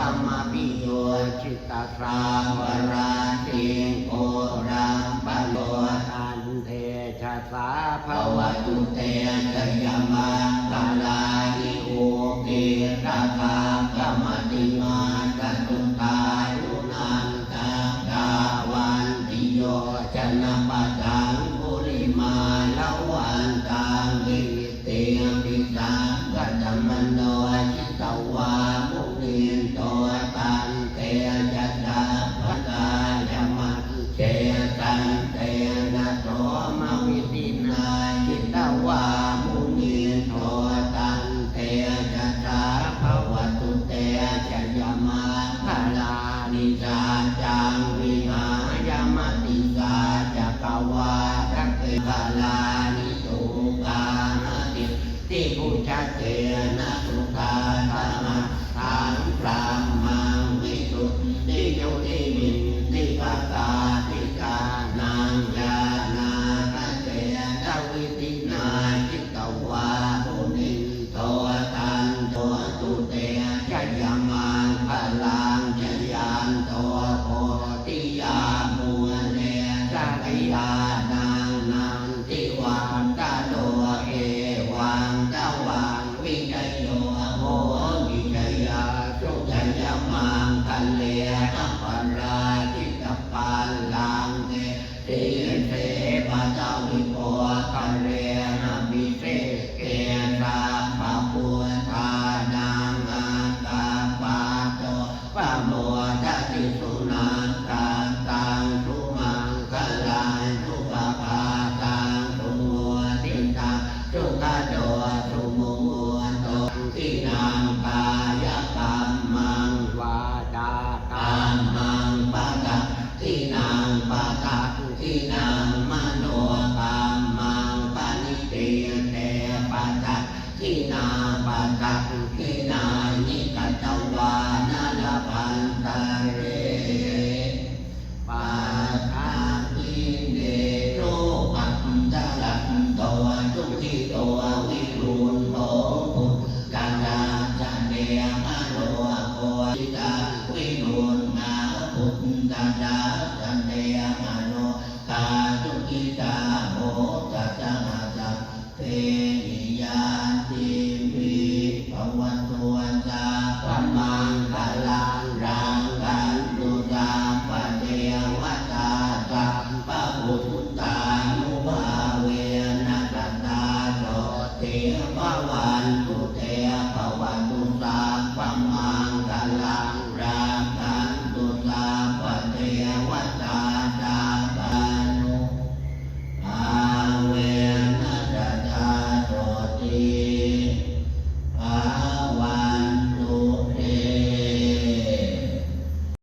รกัมมปิโยจิตตสาวราติโกรังปะโลตันเทชะสาภวตุเตจะยมังคลานิโอเกราคากัมมติมาตตุตาลุนันตากาวันติโยจนะปะตังปุริมาลวันตังกิเตปิสังกัจจมัน โตมวิตินาจิตตวามุนินโตตันเตจัตาภวตุเตชยมาคลานิจาจังวิหายมติสาจักวาทักเกคลานิตุกานาติติปุจเจนะสุตาธรรมทางพระ ติยามุเนจักยานานันติวังตาโตเอวังตาวังวิจัยโยโหวิจัยาสุจัยมังคะเลนะปราจิตปัลลังเตติเสปะเจ้าวิโภ ทินาปะกะทินานิกัตวานาลพันตะเรปาทาทิเดโรปัตตะลัตโตทุกิโตวิรุณโตปุตกาลาจันเดมโลโกจิตาวิรุณนาปุตตาดาจันเดมโลกาทุกิตา วันตุเตภวัน